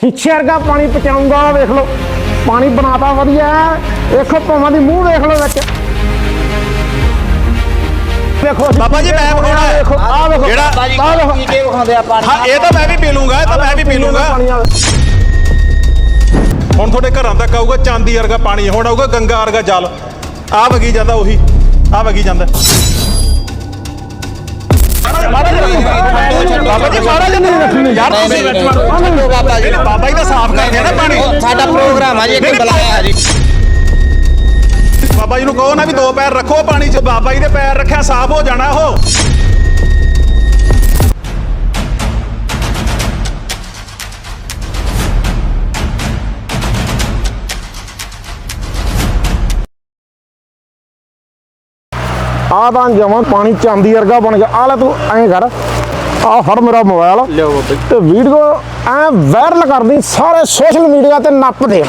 ਸ਼ੀਸ਼ੇ ਵਰਗਾ ਪਾਣੀ ਪਚਾਉਂਗਾ ਵੇਖ ਲਓ। ਪਾਣੀ ਬਣਾਤਾ ਵਧੀਆ। ਵੇਖੋ ਭਾਵਾਂ ਦੀ ਮੂੰਹ ਵੇਖ ਲਓ ਵਿੱਚ। ਵੇਖੋ ਬਾਬਾ ਜੀ, ਮੈਂ ਵਿਖਾਉਣਾ ਹੈ। ਆ ਵੇਖੋ ਜਿਹੜਾ- ਆਹ ਵੇਖੋ ਕੀ ਕੀ ਵਿਖਾਉਂਦੇ ਆ ਪਾਣੀ? ਹਾਂ ਇਹ ਤਾਂ ਮੈਂ ਵੀ ਪੀ ਲੂੰਗਾ ਇਹ ਤਾਂ ਮੈਂ ਵੀ ਪੀ ਲੂੰਗਾ। ਆ ਹੁਣ ਤੁਹਾਡੇ ਘਰਾਂ ਤੱਕ ਆਊਗਾ ਚਾਂਦੀ ਵਰਗਾ ਪਾਣੀ ਹੁਣ ਆਊਗਾ ਗੰਗਾ ਵਰਗਾ ਜਲ। ਆ ਵਗੀ ਜਾਂਦਾ ਉਹੀ ਆ ਵਗੀ ਜਾਂਦਾ। ਬਾਬਾ ਜੀ ਮਾੜਾ ਜਿਹਾ ਨਹੀਂ ਰੱਖਣੀ। ਯਾਰ ਤੁਸੀਂ ਵਿੱਚ ਵੜੋ। ਛੱਡੋ ਬਾਬਾ ਜੀ। ਬਾਬਾ ਜੀ ਦਾ ਸਾਫ਼ ਕਰਦੇ ਆ ਨਾ ਪਾਣੀ ਸਾਡਾ ਪ੍ਰੋਗਰਾਮ ਆ ਜੀ ਇੱਕ ਬੁਲਾਇਆ ਜੀ। ਬਾਬਾ ਜੀ ਨੂੰ ਕਹੋ ਨਾ ਵੀ ਦੋ ਪੈਰ ਰੱਖੋ ਪਾਣੀ 'ਚ। ਬਾਬਾ ਜੀ ਦੇ ਪੈਰ ਰੱਖਿਆ ਸਾਫ਼ ਹੋ ਜਾਣਾ ਉਹ। ਆ ਤਾਂ ਜਮਾਂ ਪਾਣੀ ਚਾਂਦੀ ਵਰਗਾ ਬਣ ਗਿਆ। ਆ ਲੈ ਤੂੰ ਐਂ ਕਰ। ਆ ਫੜ ਮੇਰਾ ਮੋਬਾਈਲ। ਲਿਓ ਤੇ ਵੀਡੀਓ ਐ ਵਾਇਰਲ ਕਰਦੀ ਸਾਰੇ ਸੋਸ਼ਲ ਮੀਡੀਆ ਤੇ ਨੱਪ ਦੇ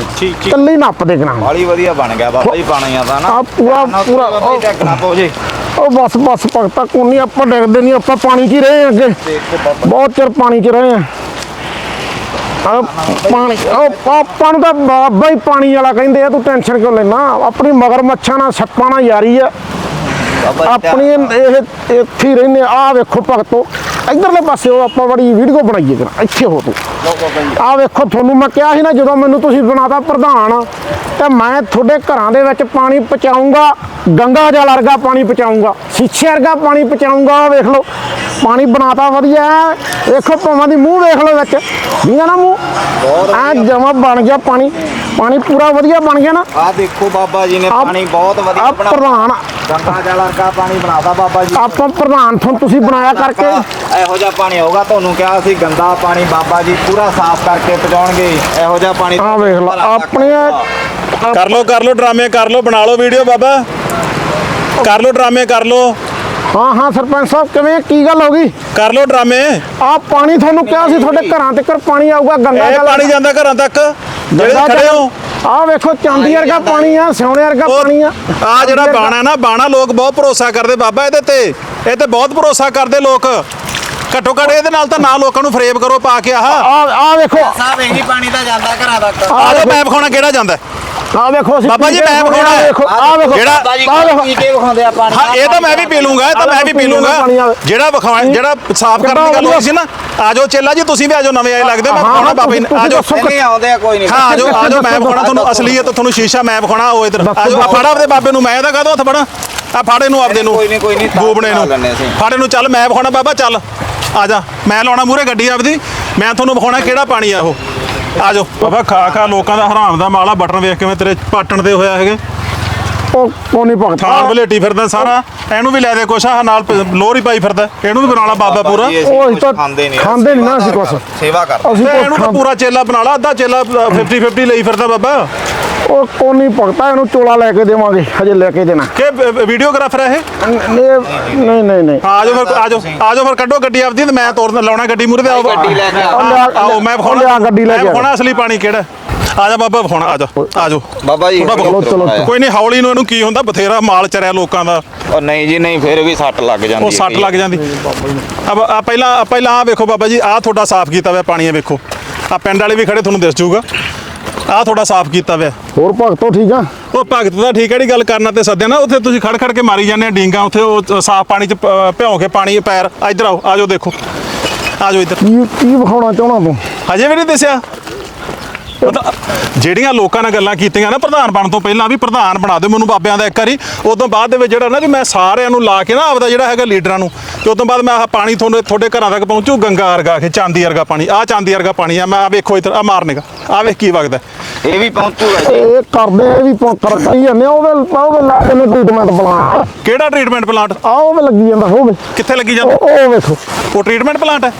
ਕੱਲੀ ਨੱਪ ਦੇ ਕਰਾਂ ਬਾਲੀ ਵਧੀਆ ਬਣ ਗਿਆ ਬਾਬਾ ਜੀ ਪਾਣੀ ਆ ਤਾਂ ਨਾ। ਆ ਪੂਰਾ ਪੂਰਾ ਬਾਬਾ ਜੀ ਟੱਕਣਾ ਪੋ ਜੀ। ਉਹ ਬਸ ਬਸ ਭਗਤਾ ਕੋਨੀ ਆਪਾਂ ਡਿੱਗਦੇ ਨਹੀਂ ਆਪਾਂ ਪਾਣੀ 'ਚ ਹੀ ਰਹੇ ਅੱਗੇ। ਬਾਬਾ ਬਹੁਤ ਚਿਰ ਪਾਣੀ 'ਚ ਰਹੇ ਆ ਆ ਪਾਣੀ ਉਹ ਆਪਾਂ ਨੂੰ ਤਾਂ ਬਾਬਾ ਹੀ ਪਾਣੀ ਵਾਲਾ ਕਹਿੰਦੇ ਆ ਤੂੰ ਟੈਨਸ਼ਨ ਕਿਉਂ ਲੈਣਾ ਆਪਣੀ ਮਗਰ ਮੱਛਾਂ ਨਾਲ ਸੱਪਾਂ ਨਾਲ ਯਾਰੀ ਆ। ਬਾਬਾ ਆਪਣੀ ਇਹ ਇੱਥੇ ਹੀ ਰਹਿੰਦੇ ਆ। ਵੇਖੋ ਭਗਤੋ। ਇਧਰਲੇ ਪਾਸੇ ਉਹ ਆਪਾਂ ਬੜੀ ਵੀਡੀਓ ਬਣਾਈਏ ਕਰਾਂ ਇੱਥੇ ਹੋ ਤੂੰ। ਆ ਵੇਖੋ ਤੁਹਾਨੂੰ ਮੈਂ ਕਿਹਾ ਸੀ ਨਾ ਜਦੋਂ ਮੈਨੂੰ ਤੁਸੀਂ ਬਣਾਤਾ ਪ੍ਰਧਾਨ ਤੇ ਮੈਂ ਤੁਹਾਡੇ ਘਰਾਂ ਦੇ ਵਿੱਚ ਪਾਣੀ ਪਹੁੰਚਾਊਂਗਾ ਗੰਗਾ ਜਲ ਵਰਗਾ ਪਾਣੀ ਪਹੁੰਚਾਊਂਗਾ ਸ਼ੀਸ਼ੇ ਵਰਗਾ ਪਾਣੀ ਪਹੁੰਚਾਊਂਗਾ ਵੇਖ ਲਓ ਪਾਣੀ ਬਣਾਤਾ ਵਧੀਆ। ਵੇਖੋ ਭਾਵਾਂ ਦੀ ਮੂੰਹ ਵੇਖ ਲਓ ਵਿੱਚ ਆ ਨਾ ਮੂੰਹ? ਆ ਜਮਾ ਬਣ ਗਿਆ ਪਾਣੀ ਪਾਣੀ ਪੂਰਾ ਵਧੀਆ ਬਣ ਗਿਆ ਨਾ। ਆ ਦੇਖੋ ਬਾਬਾ ਜੀ ਨੇ ਪਾਣੀ ਬਹੁਤ ਵਧੀਆ ਬਣਾ ਪ੍ਰਧਾਨ। ਗੰਗਾ ਜਲ ਵਰਗਾ ਪਾਣੀ ਬਣਾਤਾ ਬਾਬਾ ਜੀ ਆਪਾਂ ਪ੍ਰਧਾਨ ਤੁਹਾਨੂੰ ਤੁਸੀਂ ਬਣਾਇਆ ਕਰਕੇ। ਇਹੋ ਜਿਹਾ ਪਾਣੀ ਹੋਊਗਾ ਤੁਹਾਨੂੰ ਕਿਹਾ ਸੀ ਗੰਦਾ ਪਾਣੀ ਬਾਬਾ ਜੀ ਪੂਰਾ ਸਾਫ਼ ਕਰਕੇ ਪਹੁੰਚਾਉਣਗੇ ਇਹੋ ਜਿਹਾ ਪਾਣੀ ਆ ਵੇਖ ਲਓ ਆਪਣੇ ਕਰ ਲੋ ਕਰ ਲੋ ਡਰਾਮੇ ਕਰ ਲੋ ਬਣਾ ਲੋ ਵੀਡੀਓ ਬਾਬਾ। ਕਰ ਲੋ ਡਰਾਮੇ ਕਰ ਲੋ ਹਾਂ ਹਾਂ ਸਰਪੰਚ ਸਾਹਿਬ ਕਿਵੇਂ ਕੀ ਗੱਲ ਹੋ ਗਈ? ਕਰ ਲੋ ਡਰਾਮੇ। ਆ ਪਾਣੀ ਤੁਹਾਨੂੰ ਕਿਹਾ ਸੀ ਤੁਹਾਡੇ ਘਰਾਂ ਤੱਕ ਪਾਣੀ ਆਊਗਾ ਗੰਗਾ ਇਹ ਜਲ ਪਾਣੀ ਜਾਂਦਾ ਘਰਾਂ ਤੱਕ। ਜਿਹੜੇ ਖੜੇ ਹੋ। ਆ ਵੇਖੋ ਚਾਂਦੀ ਵਰਗਾ ਪਾਣੀ ਆ ਸੋਨੇ ਵਰਗਾ ਪਾਣੀ ਆ। ਆ ਜਿਹੜਾ ਬਾਣਾ ਨਾ ਬਾਣਾ ਲੋਕ ਬਹੁਤ ਭਰੋਸਾ ਕਰਦੇ ਬਾਬਾ ਇਹਦੇ ਤੇ ਇਹ ਤੇ ਬਹੁਤ ਭਰੋਸਾ ਕਰਦੇ ਲੋਕ। ਘੱਟੋ ਘੱਟ ਇਹਦੇ ਨਾਲ ਤਾਂ ਨਾ ਲੋਕਾਂ ਨੂੰ ਫਰੇਬ ਕਰੋ ਪਾ ਕੇ ਆਹ। ਆ ਆ ਵੇਖੋ। ਸਾਹਿਬ ਇਹੀ ਪਾਣੀ ਤਾਂ ਜਾਂਦਾ ਘਰਾਂ ਤੱਕ। ਆ ਲੋ ਮੈਂ ਵਿਖਾਉਣਾ ਕਿਹੜਾ ਜਾਂਦਾ? ਆ ਵੇਖੋ ਅਸੀਂ ਬਾਬਾ ਜੀ, ਪੀ ਮੈਂ ਵਿਖਾਉਣਾ ਆ ਵੇਖੋ ਜਿਹੜਾ- ਬਾਬਾ ਜੀ ਆਹ ਵੇਖੋ। ਕੀ ਕੀ ਵਿਖਾਉਂਦੇ ਆ ਪਾਣੀ। ਹਾਂ ਇਹ ਤਾਂ ਮੈਂ ਵੀ ਪੀ ਲੂੰਗਾ ਇਹ ਤਾਂ ਮੈਂ ਵੀ ਪੀ ਲੂੰਗਾ। ਜਿਹੜਾ ਵਿਖਾਉਣਾ ਜਿਹੜਾ ਸਾਫ਼ ਕਰਨ ਦੀ ਗੱਲ ਹੋਈ ਸੀ ਨਾ ਆਜੋ ਚੇਲਾ ਜੀ ਤੁਸੀਂ ਵੀ ਆਜੋ ਨਵੇਂ ਆਏ ਲੱਗਦੇ ਮੈਂ ਵਿਖਾਉਣਾ ਬਾਬਾ ਜੀ ਆਜੋ। ਨਹੀਂ ਆਉਂਦੇ ਆ ਕੋਈ ਨਹੀਂ। ਹਾਂ ਆਜੋ ਆਜੋ ਮੈਂ ਵਿਖਾਉਣਾ ਤੁਹਾਨੂੰ। ਅਸਲੀਅਤ ਤੁਹਾਨੂੰ ਸ਼ੀਸ਼ਾ ਮੈਂ ਵਿਖਾਉਣਾ ਉਹ ਇਧਰ। ਆਜੋ ਆ। ਫੜ ਆਪਦੇ ਬਾਬੇ ਨੂੰ ਮੈਂ ਇਹਦਾ ਕਾਹਦੋਂ ਹੱਥ ਫੜਾਂ? ਆ ਫਾੜੇ ਨੂੰ ਆਪਦੇ ਨੂੰ ਕੋਈ ਨਹੀਂ, ਕੋਈ ਨਹੀਂ, ਗੂਬਣੇ ਬਣਾ ਨੂੰ। ਫਾੜੇ ਨੂੰ ਚੱਲ ਮੈਂ ਵਿਖਾਉਣਾ ਬਾਬਾ ਚੱਲ। ਆ ਜਾ ਮੈਂ ਲਾਉਣਾ ਮੂਰੇ ਗੱਡੀ ਆਪਦੀ ਮੈਂ ਤੁਹਾਨੂੰ ਵਿਖਾਉਣਾ ਕਿਹੜਾ ਪਾਣੀ ਆ ਉਹ। ਆਜੋ ਬਾਬਾ ਖਾ ਖਾ ਲੋਕਾਂ ਦਾ ਹਰਾਮ ਦਾ ਮਾਲਾ ਬਟਨ ਵੇਖ ਕਿਵੇਂ ਤੇਰੇ ਪਾਟਣ ਦੇ ਹੋਇਆ ਹੈਗੇ। ਉਹ ਕੋਨੀ ਭਗਤ। ਥਾਲ ਬਲੇਟੀ ਫਿਰਦਾ ਸਾਰਾ ਇਹਨੂੰ ਵੀ ਲੈ ਦੇ ਕੁਛ ਆ ਨਾਲ ਪ- ਲੋਹਰੀ ਪਾਈ ਫਿਰਦਾ। ਇਹਨੂੰ ਵੀ ਬਣਾ ਲਾ ਬਾਬਾ ਪੂਰਾ। ਅਸੀਂ ਉਹ ਤਾਂ ਖਾਂਦੇ ਨਹੀਂ ਖਾਂਦੇ ਨਹੀਂ ਨਾ ਅਸੀਂ ਕੁਛ। ਸੇਵਾ ਕਰ ਅਸੀਂ ਇਹਨੂੰ ਤਾਂ ਪੂਰਾ ਚੇਲਾ ਬਣਾ ਲਾ ਅੱਧਾ ਚੇਲਾ 50 50 ਲਈ ਫਿਰਦਾ ਬਾਬਾ। ਉਹ ਕੋਨੀ ਭਗਤਾ ਇਹਨੂੰ ਚੋਲਾ ਲੈ ਕੇ ਦੇਵਾਂਗੇ ਹਜੇ ਲੈ ਕੇ ਦੇਣਾ। ਕਿ ਵੀਡੀਓਗ੍ਰਾਫਰ ਹੈ ਇਹ? ਨਹੀਂ ਨਹੀਂ ਨਹੀਂ ਆਜੋ ਫਿਰ ਆਜੋ ਆਜੋ ਫਿਰ ਕੱਢੋ ਗੱਡੀ ਆਪਦੀ ਤੇ ਮੈਂ ਤੋਰਨ ਲਾਉਣਾ ਗੱਡੀ ਮੂਰੇ ਤੇ ਆਓ। ਗੱਡੀ ਲੈ ਕੇ ਆਓ ਮੈਂ ਲਿਆ ਗੱਡੀ ਲੈ ਕੇ। ਵਿਖਾਉਣਾ ਅਸਲੀ ਪਾਣੀ ਕਿਹੜਾ। ਆ ਜਾ ਬਾਬਾ ਵਿਖਾਉਣਾ ਆ ਜਾ ਆ ਜਾ ਬਾਬਾ ਜੀ ਚਲੋ, ਚਲੋ। ਕੋਈ ਨਹੀਂ ਹੌਲੀ ਨੂੰ ਇਹਨੂੰ ਕੀ ਹੁੰਦਾ ਬਥੇਰਾ ਮਾਲ ਚਰਿਆ ਲੋਕਾਂ ਦਾ। ਉਹ ਨਹੀਂ ਜੀ ਨਹੀਂ ਫਿਰ ਵੀ ਸੱਟ ਲੱਗ ਜਾਂਦੀ ਉਹ ਸੱਟ ਲੱਗ ਜਾਂਦੀ। ਅਬ ਆ ਪਹਿਲਾਂ ਆ ਪਹਿਲਾਂ ਆ ਵੇਖੋ ਬਾਬਾ ਜੀ ਆ ਤੁਹਾਡਾ ਸਾਫ਼ ਕੀਤਾ ਹੋਇਆ ਪਾਣੀ ਵੇਖੋ। ਆ ਪਿੰਡ ਵਾਲੇ ਵੀ ਖੜੇ ਤੁਹਾਨੂੰ ਦਿਸ ਜੂਗਾ ਆ ਤੁਹਾਡਾ ਸਾਫ਼ ਕੀਤਾ ਹੋਇਆ ਹੋਰ ਭਗਤੋ ਠੀਕ ਆ? ਉਹ ਭਗਤ ਦਾ ਠੀਕ ਹੈ ਜਿਹੜੀ ਗੱਲ ਕਰਨਾ ਤੇ ਸੱਦਿਆ ਨਾ ਉੱਥੇ ਤੁਸੀਂ ਖੜ ਖੜ ਕੇ ਮਾਰੀ ਜਾਂਦੇ ਆ ਡੀਂਗਾ ਉੱਥੇ ਉਹ ਸਾਫ਼ ਪਾਣੀ ਚ ਭਿਉਂ ਕੇ ਪਾਣੀ ਪੈਰ ਇੱਧਰ ਆਓ ਆਜੋ ਦੇਖੋ। ਆਜੋ ਇੱਧਰ। ਕੀ ਕੀ ਵਿਖਾਉਣਾ ਚਾਹਣਾ ਤੂੰ? ਹਜੇ ਵੀ ਨਹੀਂ ਦਿਸਿਆ। ਜਿਹੜੀਆਂ ਲੋਕਾਂ ਨਾਲ ਗੱਲਾਂ ਕੀਤੀਆਂ ਨਾ ਪ੍ਰਧਾਨ ਬਣਨ ਤੋਂ ਪਹਿਲਾਂ ਵੀ ਪ੍ਰਧਾਨ ਬਣਾ ਦਿਓ ਮੈਨੂੰ ਬਾਬਿਆਂ ਦਾ ਇੱਕ ਵਾਰੀ। ਉਦੋਂ ਬਾਅਦ ਦੇ ਵਿੱਚ ਜਿਹੜਾ ਨਾ ਵੀ ਮੈਂ ਸਾਰਿਆਂ ਨੂੰ ਲਾ ਕੇ ਨਾ ਆਪਦਾ ਜਿਹੜਾ ਹੈਗਾ ਲੀਡਰਾਂ ਨੂੰ ਤੇ ਉਦੋਂ ਬਾਅਦ ਮੈਂ ਆਹ ਪਾਣੀ ਤੁਹਾਨੂੰ ਤੁਹਾਡੇ ਘਰਾਂ ਤੱਕ ਪਹੁੰਚੂ ਗੰਗਾ ਵਰਗਾ ਕਿ ਚਾਂਦੀ ਵਰਗਾ ਪਾਣੀ ਆਹ ਚਾਂਦੀ ਵਰਗਾ ਪਾਣੀ ਆ ਮੈਂ ਆ ਵੇਖੋ ਇੱਧਰ ਆ ਮਾਰਨੇਗਾ ਆ ਵੇਖ ਕੀ ਵਗਦਾ। ਇਹ ਵੀ ਪਹੁੰਚੂਗਾ ਜੀ। ਇਹ ਕਰਦੇ ਇਹ ਵੀ ਕਰ ਕਰੀ ਜਾਂਦੇ ਆ, ਉਹਦੇ ਉਹਦੇ ਲਾ ਕੇ ਟ੍ਰੀਟਮੈਂਟ ਬਣਾ ਕਿਹੜਾ ਟ੍ਰੀਟਮੈਂਟ ਪਲਾਂਟ ਆ ਉਹਦੇ ਲੱਗੀ ਜਾਂਦਾ ਹੋਵੇ ਕਿੱਥੇ ਲੱਗੀ ਉਹ ਜਾਂਦਾ? ਉਹ ਵੇਖੋ। ਉਹ ਟ੍ਰੀਟਮੈਂਟ ਪਲਾਂਟ ਹੈ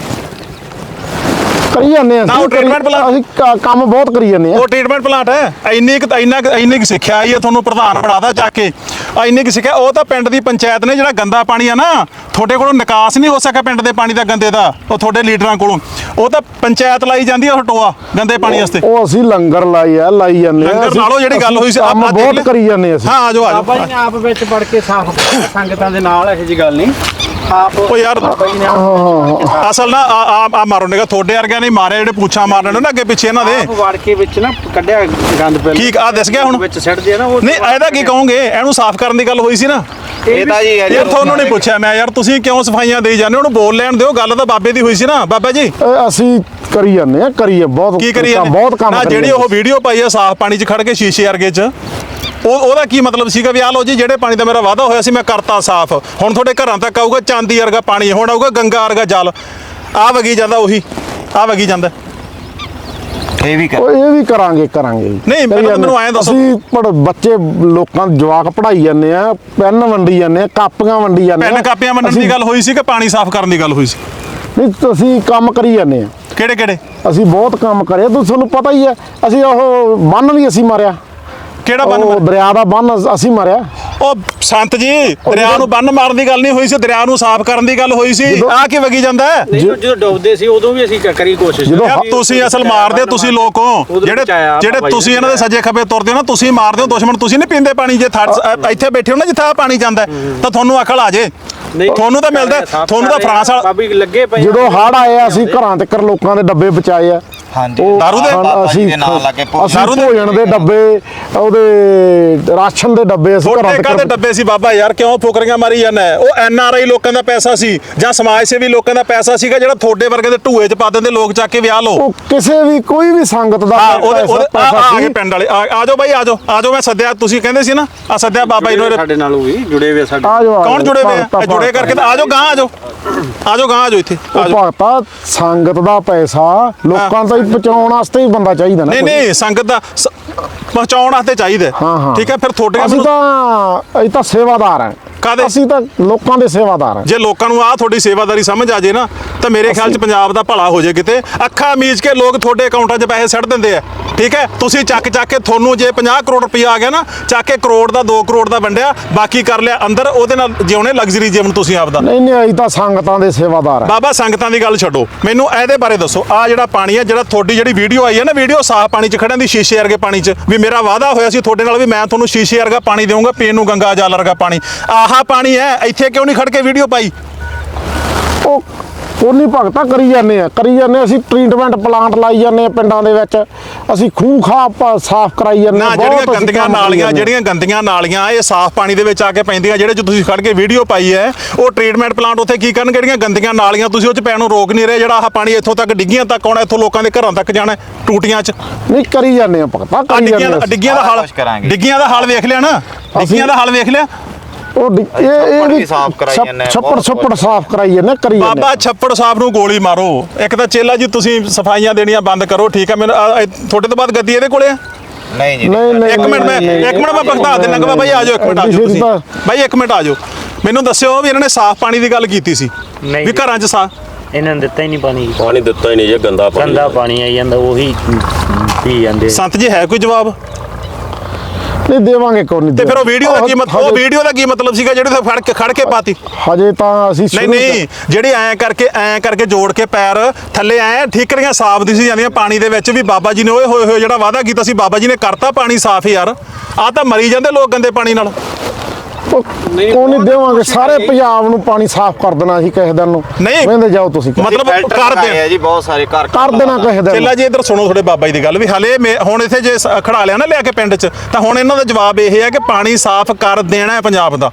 ਕਰੀ ਜਾਂਦੇ ਆ। ਨਾ, ਉਹ ਅਸੀਂ, ਕਰੀ- treatment plan- ਅਸੀਂ ਕ- ਕੰਮ ਬਹੁਤ ਕਰੀ ਜਾਂਦੇ ਆ। ਉਹ ਟ੍ਰੀਟਮੈਂਟ ਪਲਾਂਟ ਹੈ। ਇੰਨੀ ਕੁ ਇੰਨਾ ਕੁ- ਇੰਨੀ ਕੁ ਸਿੱਖਿਆ ਆਈ ਹੈ ਤੁਹਾਨੂੰ ਪ੍ਰਧਾਨ ਬਣਾਦਾ ਚੱਕ ਕੇ। ਆ ਇੰਨੀ ਕੁ ਸਿੱਖਿਆ ਉਹ ਤਾਂ ਪਿੰਡ ਦੀ ਪੰਚਾਇਤ ਨੇ ਜਿਹੜਾ ਗੰਦਾ ਪਾਣੀ ਆ ਨਾ ਤੁਹਾਡੇ ਕੋਲੋਂ ਨਿਕਾਸ ਨਹੀਂ ਹੋ ਸਕਿਆ ਪਿੰਡ ਦੇ ਪਾਣੀ ਦਾ ਗੰਦੇ ਦਾ ਉਹ ਤੁਹਾਡੇ ਲੀਡਰਾਂ ਕੋਲੋਂ। ਉਹ ਤਾਂ ਪੰਚਾਇਤ ਲਾਈ ਜਾਂਦੀ ਆ ਉਹ ਟੋਆ ਗੰਦੇ ਪਾਣੀ ਵਾਸਤੇ। ਉਹ ਅਸੀਂ ਲੰਗਰ ਲਾਈ ਆ ਲਾਈ ਜਾਂਦੇ ਆ। ਲੰਗਰ ਅਸੀਂ- ਨਾਲੋਂ ਜਿਹੜੀ ਗੱਲ ਹੋਈ ਸੀ ਕੰਮ ਆਹ ਦੇਖ ਬਹੁਤ ਲਿਆ। ਕਰੀ ਜਾਂਦੇ ਅਸੀਂ। ਹਾਂ ਆਜੋ ਆਜੋ ਬਾਬਾ ਜੀ ਨੇ ਆਪ ਵਿੱਚ ਵੜ ਕੇ ਸਾਫ਼ ਕੀਤਾ ਸੰਗਤਾਂ ਦੇ ਨਾਲ ਇਹੋ ਜੀ ਗੱਲ ਨਹੀਂ। ਉਹ ਯਾਰ ਅਸਲ ਨਾ ਆ ਆ- ਮਾਰੋ ਨਿਗਾ ਤੁਹਾਡੇ ਵਰਗਿਆਂ ਨੇ ਮਾਰਿਆ ਜਿਹੜੇ ਪੁੱਛਾਂ ਮਾਰਨੇ ਨੇ ਨਾ ਅੱਗੇ ਪਿੱਛੇ ਇਹਨਾਂ ਦੇ। ਆਪ ਵੜ ਕੇ ਵਿੱਚ ਨਾ ਕੱਢਿਆ ਗੰਦ ਪਹਿਲਾਂ ਕੀ ਆ ਦਿਸ ਗਿਆ ਹੁਣ। ਵਿੱਚ ਸਿੱਟਦੇ ਆ ਨਾ ਉਹ ਨਹੀਂ ਇਹਦਾ ਕੀ ਕਹੋਗੇ? ਇਹਨੂੰ ਸਾਫ਼ ਕਰਨ ਦੀ ਗੱਲ ਹੋਈ ਸੀ ਨਾ। ਇਹ ਤਾਂ ਜੀ ਯਾਰ ਤੁਹਾਨੂੰ ਨਹੀਂ ਪੁੱਛਿਆ ਮੈਂ। ਯਾਰ ਤੁਸੀਂ ਕਿਉਂ ਸਫਾਈਆਂ ਦੇਈ ਜਾਂਦੇ ਹੋ? ਉਹਨੂੰ ਬੋਲ ਲੈਣ ਦਿਓ ਗੱਲ ਤਾਂ ਬਾਬੇ ਦੀ ਹੋਈ ਸੀ ਨਾ। ਬਾਬਾ ਜੀ। ਅਸੀਂ ਕਰੀ ਜਾਂਦੇ ਆ ਕਰੀਏ ਬਹੁਤ ਕੀ ਕਰੀ? ਬਹੁਤ ਕੰਮ ਨਾ ਜਿਹੜੀ ਉਹ ਵੀਡੀਓ ਪਾਈ ਆ ਸਾਫ਼ ਪਾਣੀ 'ਚ ਖੜ ਕੇ ਸ਼ੀਸ਼ੇ ਵਰਗੇ 'ਚ। ਉਹ ਉਹਦਾ ਕੀ ਮਤਲਬ ਸੀਗਾ ਵੀ ਆ ਲਓ ਜੀ ਜਿਹੜੇ ਪਾਣੀ ਦਾ ਮੇਰਾ ਵਾਅਦਾ ਹੋਇਆ ਸੀ ਮੈਂ ਕਰਤਾ ਸਾਫ਼। ਹੁਣ ਤੁਹਾਡੇ ਘਰਾਂ ਤੱਕ ਆਊਗਾ ਚਾਂਦੀ ਵਰਗਾ ਪਾਣੀ ਹੁਣ ਆਊਗਾ ਗੰਗਾ ਵਰਗਾ ਜਲ। ਆ ਵਗੀ ਜਾਂਦਾ ਉਹੀ ਆ ਵਗੀ ਜਾਂਦਾ। ਇਹ ਵੀ ਕਰ ਉਹ ਇਹ ਵੀ ਕਰਾਂਗੇ ਕਰਾਂਗੇ। ਜੀ। ਨਹੀਂ, ਕਰੀ। ਮੈਨੂੰ ਐਂ ਦੱਸੋ। ਅਸੀਂ ਪੜ ਬੱਚੇ ਲੋਕਾਂ ਨੂੰ ਜਵਾਕ ਪੜਾਈ ਜਾਂਦੇ ਆ ਪੈਨ ਵੰਡੀ ਜਾਂਦੇ ਆ ਕਾਪੀਆਂ ਵੰਡੀ ਜਾਂਦੇ ਆ। ਪੈਨ ਕਾਪੀਆਂ ਮੰਨਣ ਦੀ ਅਸੀਂ- ਗੱਲ ਹੋਈ ਸੀ ਕਿ ਪਾਣੀ ਸਾਫ਼ ਕਰਨ ਦੀ ਗੱਲ ਹੋਈ ਸੀ? ਨਹੀਂ ਤੁਸੀਂ ਕੰਮ ਕਰੀ ਜਾਂਦੇ ਆ। ਕਿਹੜੇ ਕਿਹੜੇ ਅਸੀਂ ਬਹੁਤ ਕੰਮ ਕਰਿਆ ਤੁਸੀਂ ਤੁਹਾਨੂੰ ਪਤਾ ਹੀ ਹੈ ਅਸੀਂ ਉਹ ਬੰਨ ਵੀ ਅਸੀਂ ਮਾਰਿਆ। ਕਿਹੜਾ ਬੰਨ ਉਹ ਮਾਰਿਆ? ਦਰਿਆ ਦਾ ਬੰਨ ਅਸੀਂ ਮਾਰਿਆ। ਉਹ ਸੰਤ ਜੀ ਦਰਿਆ ਨੂੰ ਬੰਨ ਮਾਰਨ ਦੀ ਗੱਲ ਨਹੀਂ ਹੋਈ ਸੀ ਦਰਿਆ ਨੂੰ ਸਾਫ਼ ਕਰਨ ਦੀ ਗੱਲ ਹੋਈ ਸੀ। ਆ ਕੀ ਵਗੀ ਜਾਂਦਾ ਹੈ? ਨਹੀਂ ਉਹ ਜਦੋਂ ਡੁੱਬਦੇ ਸੀ ਉਦੋਂ ਵੀ ਅਸੀਂ ਕਰੀ ਕੋਸ਼ਿਸ਼ ਜਦੋਂ ਯਾਰ ਤੁਸੀਂ ਅਸਲ ਮਾਰਦੇ ਹੋ ਤੁਸੀਂ ਲੋਕੋ ਜਿਹੜੇ ਤੁਸੀਂ ਇਹਨਾਂ ਦੇ ਸੱਜੇ ਖੱਬੇ ਤੁਰਦੇ ਹੋ ਨਾ ਤੁਸੀਂ ਮਾਰਦੇ ਹੋ ਦੁਸ਼ਮਣ ਤੁਸੀਂ ਨਹੀਂ ਪੀਂਦੇ ਪਾਣੀ ਜੇ ਥੜ- ਅ, ਇੱਥੇ ਬੈਠੇ ਹੋ ਨਾ ਜਿੱਥੇ ਆ ਪਾਣੀ ਜਾਂਦਾ ਹੈ, ਤਾਂ ਤੁਹਾਨੂੰ ਅਕਲ ਆ ਜੇ। ਤੁਹਾਨੂੰ ਤਾਂ ਮਿਲਦਾ ਤੁਹਾਨੂੰ ਤਾਂ ਫਰਾਂਸ ਵਾਲਾ ਬਾਬੀ ਲੱਗੇ ਪਏ ਆ। ਜਦੋਂ ਹੜ ਆਏ ਅਸੀਂ ਘਰਾਂ ਤੱਕ ਲੋਕਾਂ ਦੇ ਡੱਬੇ ਬਚਾਏ ਆ। ਹਾਂਜੀ। ਉਹ ਦਾਰੂ ਦੇ? ਹਾਂ, ਬਾਬਾ ਜੀ ਅਸੀਂ ਦੇ ਨਾਂ ਲਾ ਕੇ ਭੋਜਨ- ਅਸੀਂ ਦਾਰੂ ਦੇ? ਭੋਜਨ ਦੇ ਡੱਬੇ ਉਹਦੇ ਰਾਸ਼ਨ ਦੇ ਡੱਬੇ ਅਸੀਂ ਘਰਾਂ ਛੋਟੇ ਕਾਦੇ ਤੱਕ ਡੱਬੇ ਸੀ ਬਾਬਾ ਯਾਰ? ਕਿਉਂ ਫੁਕਰੀਆਂ ਮਾਰੀ ਜਾਂਦਾ? ਹੈ? ਉਹ ਐਨ ਆਰ ਆਈ ਲੋਕਾਂ ਦਾ ਪੈਸਾ ਸੀ ਜਾਂ ਸਮਾਜ ਸੇਵੀ ਲੋਕਾਂ ਦਾ ਪੈਸਾ ਸੀਗਾ ਜਿਹੜਾ ਤੁਹਾਡੇ ਵਰਗੇ ਦੇ ਢੂਏ 'ਚ ਪਾ ਦਿੰਦੇ ਲੋਕ ਚੱਕ ਕੇ ਵਿਆਹ ਲਓ। ਉਹ ਕਿਸੇ ਵੀ ਕੋਈ ਵੀ ਸੰਗਤ ਦਾ ਹਾਂ ਉਹਦੇ ਪੈਸਾ- ਉਹਦੇ ਆ ਪੈਸਾ ਆ ਸੀ। ਗਏ ਪਿੰਡ ਵਾਲੇ। ਆ ਆ ਜਾਓ ਬਾਈ ਆ ਜਾਓ ਆ ਜਾਓ ਮੈਂ ਸੱਦਿਆ ਤੁਸੀਂ ਕਹਿੰਦੇ ਸੀ ਨਾ ਆ ਸੱਦਿਆ ਬਾਬਾ ਜੀ ਨੂੰ ਇਹਦੇ- ਸਾਡੇ ਨਾਲ ਉਹ ਵੀ ਜੁੜੇ ਹੋਏ ਸਾਡੇ ਆ ਜਾਓ, ਆ ਕੌਣ ਜਾਓ, ਜੁੜੇ ਹੋਏ ਆ? ਭਗਤਾਂ- ਇਹ ਜੁੜੇ ਕਰਕੇ ਤਾਂ ਆ ਜਾਓ ਗਾਂ ਆ ਜਾਓ ਆ ਜਾਓ ਗਾਂ ਆ ਜਾਓ ਇੱਥੇ ਆ ਉਹ ਜਾਓ ਭਗਤਾ ਸੰਗਤ ਦਾ ਪੈਸਾ ਲੋਕਾਂ ਤਾਈਂ ਪਹੁੰਚਾਉਣ ਵਾਸਤੇ ਹੀ ਬੰਦਾ ਚਾਹੀਦਾ ਨਾ ਨਹੀਂ ਕੋਈ। ਨਹੀਂ ਸੰਗਤ ਦਾ ਸ- ਪਹੁੰਚਾਉਣ ਵਾਸਤੇ ਚਾਹੀਦਾ ਹੈ। ਹਾਂ ਹਾਂ। ਠੀਕ ਹੈ ਫਿਰ ਤੁਹਾਡੇ ਅਸੀਂ ਤਾਂ ਅਸੀਂ ਤਾਂ ਸੇਵਾਦਾਰ ਹਾਂ। ਕਾਹਦੇ? ਅਸੀਂ ਤਾਂ ਲੋਕਾਂ ਦੇ ਸੇਵਾਦਾਰ ਹਾਂ। ਜੇ ਲੋਕਾਂ ਨੂੰ ਆ ਤੁਹਾਡੀ ਸੇਵਾਦਾਰੀ ਸਮਝ ਆ ਜੇ ਨਾ ਤਾਂ ਮੇਰੇ ਖਿਆਲ 'ਚ ਪੰਜਾਬ ਦਾ ਭਲਾ ਹੋ ਜੇ ਕਿਤੇ। ਅੱਖਾਂ ਮੀਚ ਕੇ ਲੋਕ ਤੁਹਾਡੇ ਅਕਾਊਂਟਾਂ 'ਚ ਪੈਸੇ ਸੱਟ ਦਿੰਦੇ ਆ। ਠੀਕ ਹੈ ਤੁਸੀਂ ਚੱਕ ਚੱਕ ਕੇ ਤੁਹਾਨੂੰ ਜੇ 50 ਕਰੋੜ ਰੁਪਇਆ ਆ ਗਿਆ ਨਾ ਚੱਕ ਕੇ ਕਰੋੜ ਦਾ 2 ਕਰੋੜ ਦਾ ਵੰਡਿਆ ਬਾਕੀ ਕਰ ਲਿਆ ਅੰਦਰ ਉਹਦੇ ਨਾਲ ਜਿਉਣੇ ਲਗਜ਼ਰੀ ਜੀਵਨ ਤੁਸੀਂ ਆਪਦਾ। ਨਹੀਂ ਨਹੀਂ ਅਸੀਂ ਤਾਂ ਸੰਗਤਾਂ ਦੇ ਸੇਵਾਦਾਰ ਹਾਂ। ਬਾਬਾ ਸੰਗਤਾਂ ਦੀ ਗੱਲ ਛੱਡੋ। ਮੈਨੂੰ ਇਹਦੇ ਬਾਰੇ ਦੱਸੋ। ਆ ਜਿਹੜਾ ਪਾਣੀ ਹੈ ਜਿਹੜਾ ਤੁਹਾਡੀ ਜਿਹੜੀ ਵੀਡੀਓ ਆਈ ਹੈ ਨਾ, ਵੀਡੀਓ ਸਾਫ਼ ਪਾਣੀ 'ਚ ਖੜਿਆਂ ਦੀ, ਸ਼ੀਸ਼ੇ ਵਰਗੇ ਪਾਣੀ 'ਚ। ਵੀ ਮੇਰਾ ਵਾਅਦਾ ਹੋਇਆ ਸੀ ਤੁਹਾਡੇ ਨਾਲ ਵੀ ਮੈਂ ਤੁਹਾਨੂੰ ਸ਼ੀਸ਼ੇ ਵਰਗਾ ਪਾਣੀ ਦੇਵਾਂਗਾ ਪੀਣ ਨੂੰ ਗੰਗਾ ਜਲ ਵਰਗਾ ਪਾਣੀ। ਆਹਾ ਪਾਣੀ ਹੈ, ਇੱਥੇ ਕਿਉਂ ਨਹੀਂ ਖੜ ਕੇ ਵੀਡੀਓ ਪਾਈ? ਉਹ ਕੋਨੀ ਭਗਤਾ ਕਰੀ ਜਾਂਦੇ ਆ ਕਰੀ ਜਾਂਦੇ ਅਸੀਂ ਟ੍ਰੀਟਮੈਂਟ ਪਲਾਂਟ ਲਾਈ ਜਾਂਦੇ ਆ ਪਿੰਡਾਂ ਦੇ ਵਿੱਚ ਅਸੀਂ ਖੂਹ ਖਾਹ ਸਾਫ਼ ਕਰਾਈ ਜਾਂਦੇ ਨਾ ਆ, ਜਿਹੜੀਆਂ ਗੰਦੀਆਂ ਨਾਲੀਆਂ। ਜਿਹੜੀਆਂ ਗੰਦੀਆਂ ਨਾਲੀਆਂ ਇਹ ਸਾਫ਼ ਪਾਣੀ ਦੇ ਵਿੱਚ ਆ ਕੇ ਪੈਂਦੀਆਂ ਜਿਹੜੇ ਚ ਤੁਸੀਂ ਖੜ ਕੇ ਵੀਡੀਓ ਪਾਈ ਹੈ ਉਹ ਟ੍ਰੀਟਮੈਂਟ ਪਲਾਂਟ ਉੱਥੇ ਕੀ ਕਰਨ ਜਿਹੜੀਆਂ ਗੰਦੀਆਂ ਨਾਲੀਆਂ ਤੁਸੀਂ ਉਹ ਚ ਪੈਣ ਨੂੰ ਰੋਕ ਨਹੀਂ ਰਹੇ ਜਿਹੜਾ ਆਹ ਪਾਣੀ ਇੱਥੋਂ ਤੱਕ ਡਿੱਗੀਆਂ ਤੱਕ ਆਉਣਾ ਇੱਥੋਂ ਲੋਕਾਂ ਦੇ ਘਰਾਂ ਤੱਕ ਜਾਣਾ ਟੂਟੀਆਂ ਚ। ਨਹੀਂ ਕਰੀ ਜਾਂਦੇ ਆ ਭਗਤਾ ਕਰੀ ਡਿੱਗੀਆਂ ਜਾਂਦੇ ਆ ਡਿੱਗੀਆਂ ਦਾ ਹਾਲ। ਡਿੱਗੀਆਂ ਦਾ ਹਾਲ ਵੇਖ ਲਿਆ ਨਾ? ਡਿੱਗੀਆਂ ਦਾ ਹਾਲ ਵੇਖ ਲਿਆ? ਉਹ ਡਿ- ਇਹ ਇਹ ਛੱਪੜ ਵੀ ਵੀ ਸਾਫ਼ ਕਰਾਈ ਛੱਪ- ਜਾਂਦੇ ਆ, ਛੱਪੜ ਬਹੁਤ ਛੱਪੜ ਕੁਛ। ਸਾਫ਼ ਕਰਾਈ ਜਾਂਦੇ ਆ, ਕਰੀ ਜਾਂਦੇ ਬਾਬਾ ਆ। ਛੱਪੜ ਸਾਹਿਬ ਨੂੰ ਗੋਲੀ ਮਾਰੋ। ਇੱਕ ਤਾਂ ਚੇਲਾ ਜੀ ਤੁਸੀਂ ਸਫਾਈਆਂ ਦੇਣੀਆਂ ਬੰਦ ਕਰੋ ਠੀਕ ਹੈ? ਮੈਨੂੰ ਆ- ਇਹ ਤੁਹਾਡੇ ਤੋਂ ਬਾਅਦ ਗੱਦੀ ਇਹਦੇ ਕੋਲੇ ਆ? ਨਹੀਂ ਜੀ ਨਹੀਂ ਨਹੀਂ ਇੱਕ ਮਿੰਟ ਮੈਂ ਨਹੀਂ, ਇੱਕ ਮਿੰਟ ਮੈਂ ਭਗਤਾ ਦੇਣਾ ਕਿ ਬਾਈ ਆ ਜਾਓ ਇੱਕ ਮਿੰਟ ਆ ਜਾਓ ਤੁਸੀਂ। ਬਾਈ ਇੱਕ ਮਿੰਟ ਆ ਜਾਓ। ਮੈਨੂੰ ਦੱਸਿਓ ਵੀ ਇਹਨਾਂ ਨੇ ਸਾਫ਼ ਪਾਣੀ ਦੀ ਗੱਲ ਕੀਤੀ ਸੀ ਨਹੀਂ ਵੀ ਜੀ। ਘਰਾਂ 'ਚ ਸਾਫ਼ ਇਹਨਾਂ ਨੇ ਦਿੱਤਾ ਹੀ ਨਹੀਂ ਪਾਣੀ। ਪਾਣੀ ਦਿੱਤਾ ਹੀ ਨਹੀਂ ਜੇ ਗੰਦਾ ਪਾਣੀ ਗੰਦਾ ਪਾਣੀ ਆਈ ਜਾਂਦਾ ਉਹੀ ਪੀ ਜਾਂਦੇ ਸੰਤ ਜੀ ਹੈ ਕੋਈ ਜਵਾਬ? ਨਹੀਂ ਦੇਵਾਂਗੇ ਕੋਈ ਨਹੀਂ ਤੇ ਫਿਰ ਉਹ ਵੀਡੀਓ ਦਾ ਕੀ ਮਤਲਬ ਉਹ ਵੀਡੀਓ ਦਾ ਕੀ ਮਤਲਬ ਸੀਗਾ ਜਿਹੜੇ ਤੇ ਫੜ ਕੇ ਖੜ ਕੇ ਪਾਤੀ? ਹਜੇ ਤਾਂ ਅਸੀਂ ਨਹੀਂ ਨਹੀਂ ਜਿਹੜੀ ਐਂ ਕਰਕੇ ਐਂ ਕਰਕੇ ਜੋੜ ਕੇ ਪੈਰ ਥੱਲੇ ਐ ਠੀਕਰੀਆਂ ਸਾਫ਼ ਦਿਸੀ ਜਾਂਦੀਆਂ ਪਾਣੀ ਦੇ ਵਿੱਚ ਵੀ ਬਾਬਾ ਜੀ ਨੇ ਓਏ ਹੋਏ ਹੋਏ ਜਿਹੜਾ ਵਾਅਦਾ ਕੀਤਾ ਸੀ ਬਾਬਾ ਜੀ ਨੇ ਕਰਤਾ ਪਾਣੀ ਸਾਫ਼ ਯਾਰ। ਆ ਤਾਂ ਮਰੀ ਜਾਂਦੇ ਲੋਕ ਗੰਦੇ ਪਾਣੀ ਨਾਲ। ਕੋਈ ਨਹੀਂ ਦੇਵਾਂਗੇ। ਸਾਰੇ ਪੰਜਾਬ ਨੂੰ ਪਾਣੀ ਸਾਫ਼ ਕਰ ਦੇਣਾ ਸੀ ਕਿਸੇ ਦਿਨ ਨੂੰ। ਨਹੀਂ। ਕਹਿੰਦੇ ਜਾਓ ਤੁਸੀਂ। ਮਤਲਬ ਕਰ ਦੇ ਆ ਜੀ ਬਹੁਤ ਸਾਰੇ ਘਰ ਕਰ ਦੇਣਾ ਕਿਸੇ ਦਿਨ। ਚੇਲਾ ਜੀ ਇੱਧਰ ਸੁਣੋ ਤੁਹਾਡੇ ਬਾਬਾ ਜੀ ਦੀ ਗੱਲ ਵੀ। ਹਲੇ ਮੇ- ਹੁਣ ਇੱਥੇ ਜੇ ਸ- ਖੜਾ ਲਿਆ ਨਾ ਲਿਆ ਕੇ ਪਿੰਡ 'ਚ ਤਾਂ ਹੁਣ ਇਹਨਾਂ ਦਾ ਜਵਾਬ ਇਹ ਹੈ ਕਿ ਪਾਣੀ ਸਾਫ਼ ਕਰ ਦੇਣਾ ਹੈ ਪੰਜਾਬ ਦਾ।